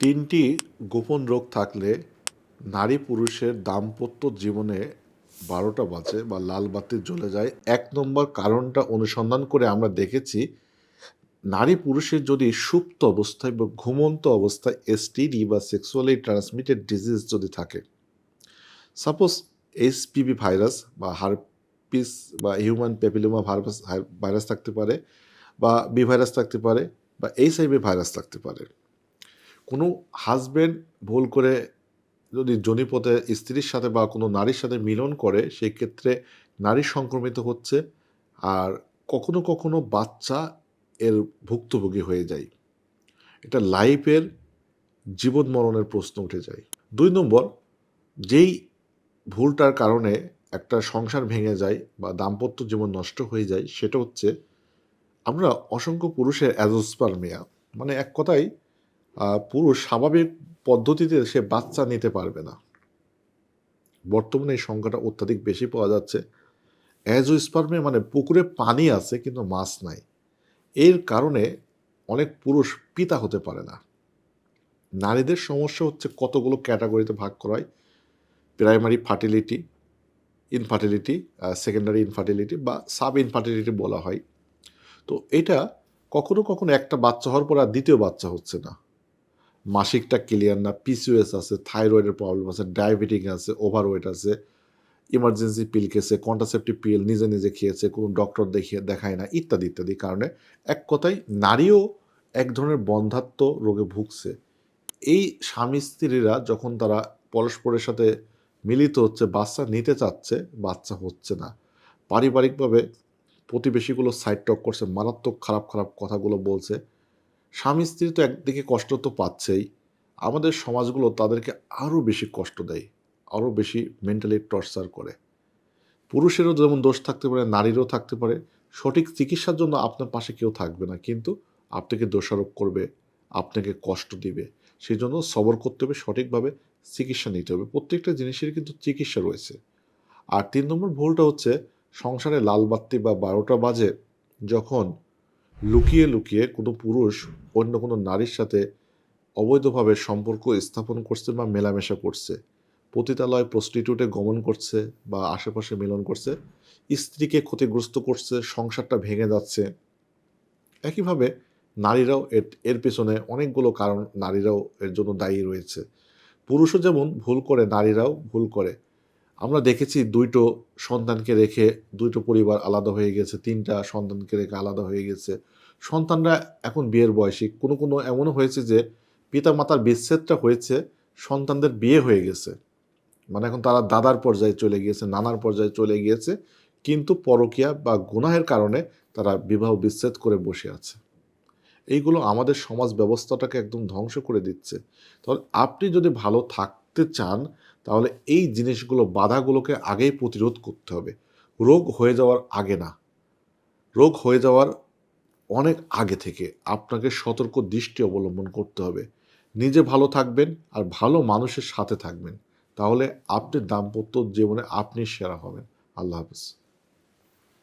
তিনটি গোপন রোগ থাকলে নারী পুরুষের দাম্পত্য জীবনে বারোটা বাজে বা লাল বাতি জ্বলে যায়। এক নম্বর কারণটা অনুসন্ধান করে আমরা দেখেছি, নারী পুরুষের যদি সুপ্ত অবস্থায় বা ঘুমন্ত অবস্থায় এসটিডি বা সেক্সুয়ালি ট্রান্সমিটেড ডিজিজ যদি থাকে সাপোজ এইচপিভি ভাইরাস বা হারপিস বা হিউম্যান পেপিলোমা ভাইরাস ভাইরাস থাকতে পারে বা বি ভাইরাস থাকতে পারে বা এইচআইভি ভাইরাস থাকতে পারে। কোনো হাজব্যান্ড ভুল করে যদি জনিপথে স্ত্রীর সাথে বা কোনো নারীর সাথে মিলন করে সেই ক্ষেত্রে নারী সংক্রমিত হচ্ছে আর কখনো কখনো বাচ্চা এর ভুক্তভোগী হয়ে যায়। এটা লাইফের জীবন মরণের প্রশ্ন উঠে যায়। দুই নম্বর, যেই ভুলটার কারণে একটা সংসার ভেঙে যায় বা দাম্পত্য জীবন নষ্ট হয়ে যায়, সেটা হচ্ছে আমরা অসংখ্য পুরুষের অ্যাজোস্পার্মিয়া। মানে এক কথায় পুরুষ স্বাভাবিক পদ্ধতিতে সে বাচ্চা নিতে পারবে না। বর্তমানে এই সংখ্যাটা অত্যাধিক বেশি পাওয়া যাচ্ছে। অ্যাজোস্পার্মিয়া মানে পুকুরে পানি আছে, কিন্তু মাছ নাই। এর কারণে অনেক পুরুষ পিতা হতে পারে না। নারীদের সমস্যা হচ্ছে কতগুলো ক্যাটাগরিতে ভাগ করা হয়। Primary fertility, infertility secondary infertility বা সাব ইনফার্টিলিটি বলা হয়। তো এটা কখনো কখনো একটা বাচ্চা হওয়ার পর আর দ্বিতীয় বাচ্চা হচ্ছে না। মাসিকটা ক্লিয়ার না পিসিওএস আছে, থাইরয়েডের প্রবলেম আছে, ডায়াবেটিক আছে ওভারওয়েট আছে ইমার্জেন্সি পিল খেয়েছে কন্ট্রাসেপটিভ পিল নিজে নিজে খেয়েছে, কোনো ডক্টর দেখিয়ে দেখায় না, ইত্যাদি ইত্যাদি কারণে এক কথায় নারীও এক ধরনের বন্ধাত্ম রোগে ভুগছে। এই স্বামী স্ত্রীরা যখন তারা পরস্পরের সাথে মিলিত হচ্ছে, বাচ্চা নিতে চাচ্ছে, বাচ্চা হচ্ছে না। পারিবারিকভাবে প্রতিবেশীগুলো সাইড টক করছে, মারাত্মক খারাপ খারাপ কথাগুলো বলছে। স্বামী স্ত্রী তো একদিকে কষ্ট তো পাচ্ছেই। আমাদের সমাজগুলো তাদেরকে আরও বেশি কষ্ট দেয় আরও বেশি মেন্টালি টর্চার করে। পুরুষেরও যেমন দোষ থাকতে পারে, নারীরও থাকতে পারে, সঠিক চিকিৎসার জন্য আপনার পাশে কেউ থাকবে না, কিন্তু আপনাকে দোষারোপ করবে, আপনাকে কষ্ট দিবে সেই জন্য সবর করতে হবে, সঠিকভাবে চিকিৎসা নিতে হবে। প্রত্যেকটা জিনিসের কিন্তু চিকিৎসা রয়েছে। আর তিন নম্বর ভুলটা হচ্ছে সংসারে লাল বাত্তি বা বারোটা বাজে যখন লুকিয়ে লুকিয়ে কোনো পুরুষ অন্য কোনো নারীর সাথে অবৈধভাবে সম্পর্ক স্থাপন করছে বা মেলামেশা করছে, পতিতালয় প্রস্টিটিউটে গমন করছে বা আশেপাশে মিলন করছে, স্ত্রীকে ক্ষতিগ্রস্ত করছে, সংসারটা ভেঙে যাচ্ছে। একইভাবে নারীরাও এর এর পেছনে অনেকগুলো কারণ নারীরাও এর জন্য দায়ী রয়েছে। পুরুষও যেমন ভুল করে, নারীরাও ভুল করে। আমরা দেখেছি দুইটো সন্তানকে রেখে দুইটো পরিবার আলাদা হয়ে গেছে, তিনটা সন্তানকে রেখে আলাদা হয়ে গেছে। সন্তানরা এখন বিয়ের বয়সী। কোনো কোনো এমনও হয়েছে যে পিতা মাতার বিচ্ছেদটা হয়েছে, সন্তানদের বিয়ে হয়ে গেছে। মানে এখন তারা দাদার পর্যায়ে চলে গিয়েছে, নানার পর্যায়ে চলে গিয়েছে, কিন্তু পরকীয়া বা গুনাহের কারণে তারা বিবাহ বিচ্ছেদ করে বসে আছে। এইগুলো আমাদের সমাজ ব্যবস্থাটাকে একদম ধ্বংস করে দিচ্ছে। তাহলে আপনি যদি ভালো থাকতে চান, তাহলে এই জিনিসগুলো, বাধাগুলোকে আগেই প্রতিরোধ করতে হবে। রোগ হয়ে যাওয়ার আগে না। রোগ হয়ে যাওয়ার অনেক আগে থেকে আপনাকে সতর্ক দৃষ্টি অবলম্বন করতে হবে। নিজে ভালো থাকবেন আর ভালো মানুষের সাথে থাকবেন। তাহলে আপনি দাম্পত্য জীবনে আপনি সেরা হবেন। আল্লাহ হাফিজ।